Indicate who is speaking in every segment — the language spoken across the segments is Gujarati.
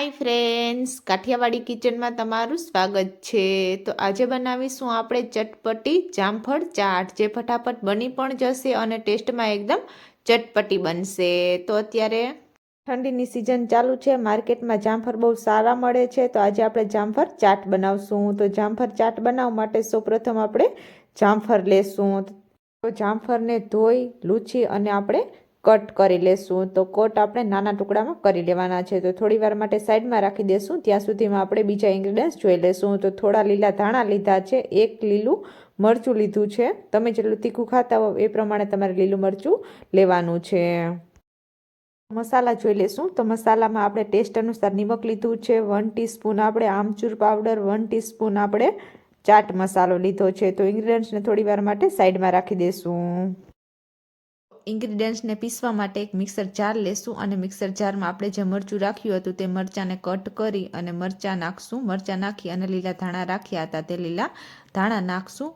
Speaker 1: હાય ફ્રેન્ડ્સ કાઠિયાવાડી કિચનમાં તમારું સ્વાગત છે. તો આજે બનાવીશું આપણે ચટપટી જામફળ ચાટ, જે ફટાફટ બની પણ જશે અને ટેસ્ટમાં એકદમ ચટપટી બનશે. તો અત્યારે ઠંડીની સિઝન ચાલુ છે, માર્કેટમાં જામફળ બહુ સારા મળે છે. તો આજે આપણે જામફળ ચાટ બનાવશું. તો જામફળ ચાટ બનાવવા માટે સૌપ્રથમ આપણે જામફળ લેશું. તો જામફળને ધોઈ, લૂછી અને આપણે કટ કરી લેશું. તો કટ આપણે નાના ટુકડામાં કરી લેવાના છે. તો થોડી વાર માટે સાઈડમાં રાખી દેશું. ત્યાં સુધીમાં આપણે બીજા ઇન્ગ્રીડિયન્ટ્સ જોઈ લેશું. તો થોડા લીલા ધાણા લીધા છે. એક લીલું મરચું લીધું છે. તમે જેટલું તીખું ખાતા હો એ પ્રમાણે તમારે લીલું મરચું લેવાનું છે. મસાલા જોઈ લેશું. તો મસાલામાં આપણે ટેસ્ટ અનુસાર નિમક લીધું છે. વન ટીસ્પૂન આપણે આમચૂર પાવડર વન ટીસ્પૂન આપણે ચાટ મસાલો લીધો છે. તો ઇન્ગ્રીડિયન્ટ્સને થોડી વાર માટે સાઈડમાં રાખી દઈશું ઇન્ગ્રીડિયન્ટ્સને પીસવા માટે એક મિક્સર જાર લેશું અને મિક્સર જારમાં આપણે જે મરચું રાખ્યું હતું તે મરચાંને કટ કરી અને મરચાં નાખશું. મરચાં નાખી અને લીલા ધાણા રાખ્યા હતા તે લીલા ધાણા નાખશું.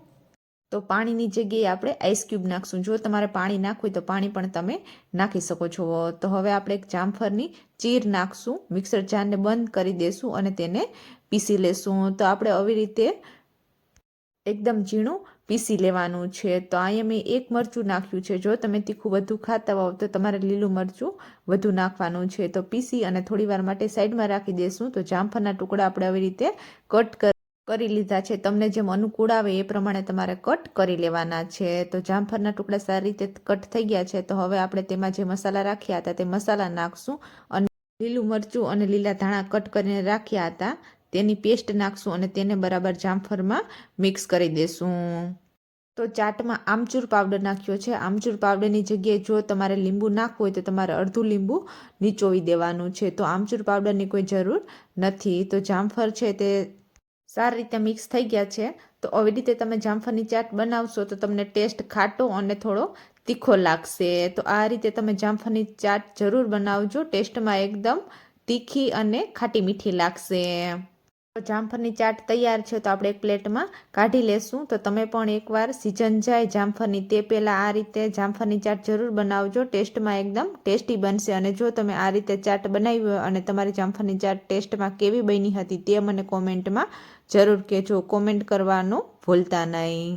Speaker 1: તો પાણીની જગ્યાએ આપણે આઈસ ક્યુબ નાખશું. જો તમારે પાણી નાખવું હોય તો પાણી પણ તમે નાખી શકો છો. તો હવે આપણે એક જામફળની ચીર નાખશું. મિક્સર જારને બંધ કરી દેશું અને તેને પીસી લેશું. તો આપણે આવી રીતે એકદમ ઝીણું પીસી લેવાનું છે. તો અહીંયા મેં એક મરચું નાખ્યું છે. જો તમે તીખું વધુ ખાતા હોવ તો તમારે લીલું મરચું વધુ નાખવાનું છે. તો પીસી અને થોડીવાર માટે સાઈડમાં રાખી દેશું. તો જામફળના ટુકડા આપણે આવી રીતે કટ કરી લીધા છે. તમને જેમ અનુકૂળ આવે એ પ્રમાણે તમારે કટ કરી લેવાના છે. તો જામફળના ટુકડા સારી રીતે કટ થઈ ગયા છે. તો હવે આપણે તેમાં જે મસાલા રાખ્યા હતા તે મસાલા નાખશું અને લીલું મરચું અને લીલા ધાણા કટ કરીને રાખ્યા હતા. તેની પેસ્ટ નાખશું અને તેને બરાબર જામફળમાં મિક્સ કરી દેશું. તો ચાટમાં આમચૂર પાવડર નાખ્યો છે. આમચૂર પાવડરની જગ્યાએ જો તમારે લીંબુ નાખવું હોય તો તમારે અડધું લીંબુ નીચોવી દેવાનું છે. તો આમચૂર પાવડરની કોઈ જરૂર નથી. તો જામફળ છે તે સારી રીતે મિક્સ થઈ ગયા છે. તો આવી રીતે તમે જામફળની ચાટ બનાવશો તો તમને ટેસ્ટ ખાટો અને થોડો તીખો લાગશે. તો આ રીતે તમે જામફળની ચાટ જરૂર બનાવજો. ટેસ્ટમાં એકદમ તીખી અને ખાટી મીઠી લાગશે. જામફળની ચાટ તૈયાર છે, તો આપણે એક પ્લેટમાં કાઢી લેશું. તો તમે પણ એકવાર સિઝન જાય જામફળની, તે પહેલાં આ રીતે જામફળની ચાટ જરૂર બનાવજો. ટેસ્ટમાં એકદમ ટેસ્ટી બનશે અને જો તમે આ રીતે ચાટ બનાવી હોય અને તમારી જામફળની ચાટ ટેસ્ટમાં કેવી બની હતી તે મને કોમેન્ટમાં જરૂર કહેજો. કોમેન્ટ કરવાનું ભૂલતા નહીં.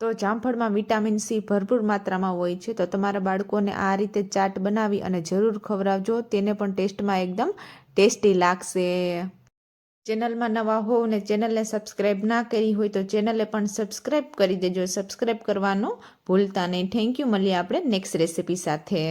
Speaker 1: તો જામફળમાં વિટામિન સી ભરપૂર માત્રામાં હોય છે, તો તમારા બાળકોને આ રીતે ચાટ બનાવી અને જરૂર ખવડાવજો. તેને પણ ટેસ્ટમાં એકદમ ટેસ્ટી લાગશે. ચેનલમાં નવા હોવ ને ચેનલને સબસ્ક્રાઈબ ના કરી હોય તો ચેનલે પણ સબસ્ક્રાઈબ કરી દેજો. સબસ્ક્રાઈબ કરવાનું ભૂલતા નહીં. થેન્ક યુ મળીએ આપણે નેક્સ્ટ રેસીપી સાથે.